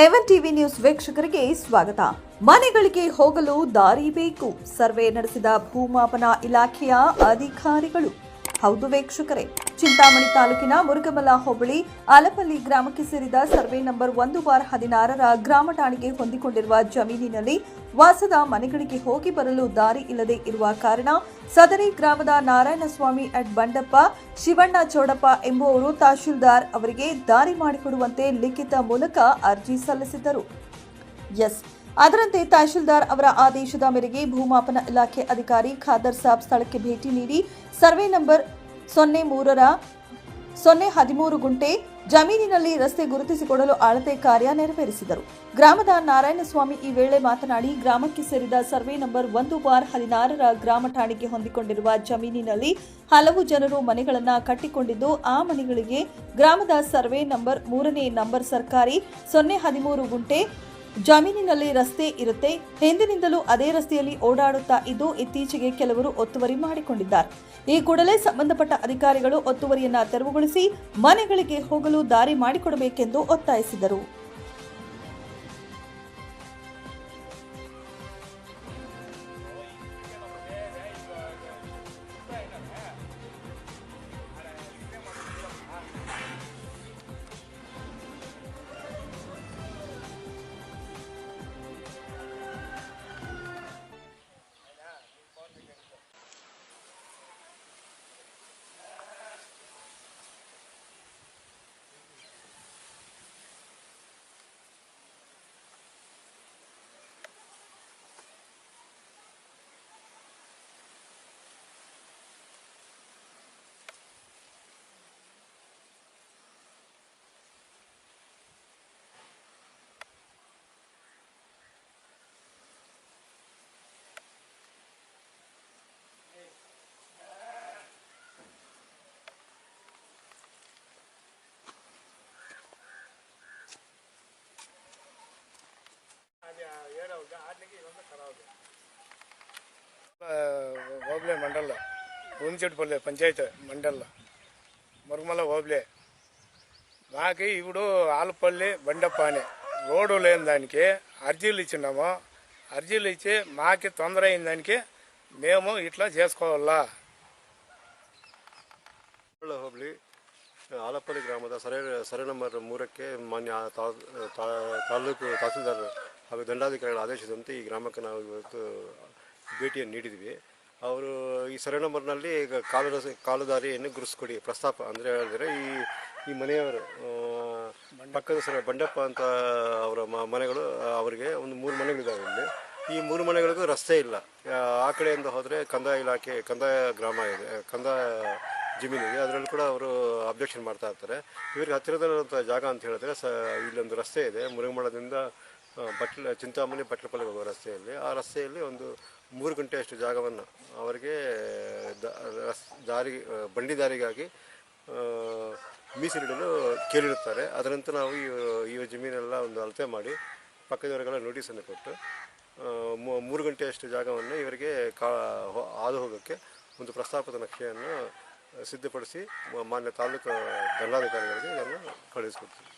ಎವನ್ TV news ವೀಕ್ಷಕರಿಗೆ ಸ್ವಾಗತ. ಮನೆಗಳಿಗೆ ಹೋಗಲು ದಾರಿ ಬೇಕು. ಸರ್ವೆ ನಡೆಸಿದ ಭೂಮಾಪನ ಇಲಾಖೆಯ ಅಧಿಕಾರಿಗಳು. ಹೌದು ವೀಕ್ಷಕರೇ. ಚಿಂತಾಮಣಿ ತಾಲೂಕಿನ ಮುರುಗಮಲ ಹೋಬಳಿ ಆಲಪಲ್ಲಿ ಗ್ರಾಮಕ್ಕೆ ಸೇರಿದ ಸರ್ವೆ ನಂಬರ್ ಒಂದು ಬಾರ್ ಹದಿನಾರರ ಗ್ರಾಮ ಠಾಣೆಗೆ ಹೊಂದಿಕೊಂಡಿರುವ ಜಮೀನಿನಲ್ಲಿ ವಾಸದ ಮನೆಗಳಿಗೆ ಹೋಗಿ ಬರಲು ದಾರಿ ಇಲ್ಲದೆ ಇರುವ ಕಾರಣ ಸದರಿ ಗ್ರಾಮದ ನಾರಾಯಣಸ್ವಾಮಿ ಅಟ್ ಬಂಡಪ್ಪ, ಶಿವಣ್ಣ ಚೌಡಪ್ಪ ಎಂಬುವರು ತಹಶೀಲ್ದಾರ್ ಅವರಿಗೆ ದಾರಿ ಮಾಡಿಕೊಡುವಂತೆ ಲಿಖಿತ ಮೂಲಕ ಅರ್ಜಿ ಸಲ್ಲಿಸಿದ್ದರು. ಎಸ್. ಅದರಂತೆ ತಹಶೀಲ್ದಾರ್ ಅವರ ಆದೇಶದ ಮೇರೆಗೆ ಭೂಮಾಪನ ಇಲಾಖೆ ಅಧಿಕಾರಿ ಖಾದರ್ ಸಾಬ್ ಸ್ಥಳಕ್ಕೆ ಭೇಟಿ ನೀಡಿ ಸರ್ವೆ ನಂಬರ್ ಸೊನ್ನೆ ಮೂರರ ಸೊನ್ನೆ ಹದಿಮೂರು ಗುಂಟೆ ಜಮೀನಿನಲ್ಲಿ ರಸ್ತೆ ಗುರುತಿಸಿಕೊಡಲು ಅಳತೆ ಕಾರ್ಯ ನೆರವೇರಿಸಿದರು. ಗ್ರಾಮದ ನಾರಾಯಣಸ್ವಾಮಿ ಈ ವೇಳೆ ಮಾತನಾಡಿ, ಗ್ರಾಮಕ್ಕೆ ಸೇರಿದ ಸರ್ವೆ ನಂಬರ್ ಒಂದು ಬಾರ್ ಹದಿನಾರರ ಗ್ರಾಮ ಠಾಣೆಗೆ ಹೊಂದಿಕೊಂಡಿರುವ ಜಮೀನಿನಲ್ಲಿ ಹಲವು ಜನರು ಮನೆಗಳನ್ನು ಕಟ್ಟಿಕೊಂಡಿದ್ದು, ಆ ಮನೆಗಳಿಗೆ ಗ್ರಾಮದ ಸರ್ವೆ ನಂಬರ್ ಮೂರನೇ ನಂಬರ್ ಸರ್ಕಾರಿ ಸೊನ್ನೆ ಹದಿಮೂರು ಗುಂಟೆ ಜಮೀನಿನಲ್ಲಿ ರಸ್ತೆ ಇರುತ್ತೆ. ಹಿಂದಿನಿಂದಲೂ ಅದೇ ರಸ್ತೆಯಲ್ಲಿ ಓಡಾಡುತ್ತಾ ಇದ್ದು ಇತ್ತೀಚೆಗೆ ಕೆಲವರು ಒತ್ತುವರಿ ಮಾಡಿಕೊಂಡಿದ್ದಾರೆ. ಈ ಕೂಡಲೇ ಸಂಬಂಧಪಟ್ಟ ಅಧಿಕಾರಿಗಳು ಒತ್ತುವರಿಯನ್ನ ತೆರವುಗೊಳಿಸಿ ಮನೆಗಳಿಗೆ ಹೋಗಲು ದಾರಿ ಮಾಡಿಕೊಡಬೇಕೆಂದು ಒತ್ತಾಯಿಸಿದರು. ಓಬ್ಲೆ ಮಂಡಲ ಭೂಮಿಚೆಟ್ಪಲ್ಲೆ పంచాయతీ ಮಂಡಲ మురుమల ఓబ్లే. మాకు ఇప్పుడు ఆలపల్లి బండపాని రోడ్డు లేని దానికి అర్జీలు ఇచ్చినాము. అర్జీలు ఇచ్చి మాకు తొందర అయిన దానికి మేము ఇట్లా చేసుకోవాలా. ಹೋಬಳಿ ಆಲಪಳ್ಳಿ ಗ್ರಾಮದ ಸರಿ ಸರಿ ನಂಬರ್ ಮೂರಕ್ಕೆ ಮಾನ್ಯ ತಾಲೂಕು ತಹಸೀಲ್ದಾರ್ ಹಾಗೂ ದಂಡಾಧಿಕಾರಿಗಳ ಆದೇಶದಂತೆ ಈ ಗ್ರಾಮಕ್ಕೆ ನಾವು ಇವತ್ತು ಭೇಟಿಯನ್ನು ನೀಡಿದ್ವಿ. ಅವರು ಈ ಸರಿ ನಂಬರ್ನಲ್ಲಿ ಈಗ ಕಾಲು ಕಾಲು ಕಾಲುದಾರಿಯನ್ನು ಗುರುಸ್ಕೊಡಿ ಪ್ರಸ್ತಾಪ ಅಂದರೆ ಹೇಳಿದ್ರೆ ಈ ಈ ಮನೆಯವರು ಪಕ್ಕದ ಸರ ಬಂಡಪ್ಪ ಅಂತ ಅವರ ಮನೆಗಳು ಅವರಿಗೆ ಒಂದು ಮೂರು ಮನೆಗಳಿದ್ದಾವೆ ಇಲ್ಲಿ. ಈ ಮೂರು ಮನೆಗಳಿಗೂ ರಸ್ತೆ ಇಲ್ಲ. ಆ, ಕಡೆಯಿಂದ ಹೋದರೆ ಕಂದಾಯ ಇಲಾಖೆ ಕಂದಾಯ ಗ್ರಾಮ ಇದೆ ಕಂದಾಯ ಜಮೀನಿಗೆ ಅದರಲ್ಲಿ ಕೂಡ ಅವರು ಅಬ್ಜೆಕ್ಷನ್ ಮಾಡ್ತಾ ಇರ್ತಾರೆ. ಇವರಿಗೆ ಹತ್ತಿರದಲ್ಲಿರುವಂಥ ಜಾಗ ಅಂತ ಹೇಳಿದ್ರೆ ಸ ಇಲ್ಲೊಂದು ರಸ್ತೆ ಇದೆ. ಮುರುಗಮಳದಿಂದ ಆ, ಬಟ್ಲ, ಚಿಂತಾಮಣಿ ಬಟ್ಲಪಲ್ಲಿಗೆ ಹೋಗುವ ರಸ್ತೆಯಲ್ಲಿ. ಆ ರಸ್ತೆಯಲ್ಲಿ ಒಂದು ಮೂರು ಗಂಟೆಯಷ್ಟು ಜಾಗವನ್ನು ಅವರಿಗೆ ದಾರಿ ಬಂಡಿ ದಾರಿಗಾಗಿ ಮೀಸಲಿಡಲು ಕೇಳಿರುತ್ತಾರೆ. ಅದರಂತೆ ನಾವು ಈ ಜಮೀನೆಲ್ಲ ಒಂದು ಅಳತೆ ಮಾಡಿ ಪಕ್ಕದವರೆಗೆಲ್ಲ ನೋಟಿಸನ್ನು ಕೊಟ್ಟು ಮೂರು ಗಂಟೆಯಷ್ಟು ಜಾಗವನ್ನು ಇವರಿಗೆ ಕಾ ಹಾದು ಹೋಗೋಕ್ಕೆ ಒಂದು ಪ್ರಸ್ತಾಪದ ನಕ್ಷೆಯನ್ನು ಸಿದ್ಧಪಡಿಸಿ ಮಾನ್ಯ ತಾಲೂಕು ದಂಡಾಧಿಕಾರಿಗಳಿಗೆ ಇದನ್ನು ಕಳುಹಿಸಿಕೊಡ್ತೀವಿ.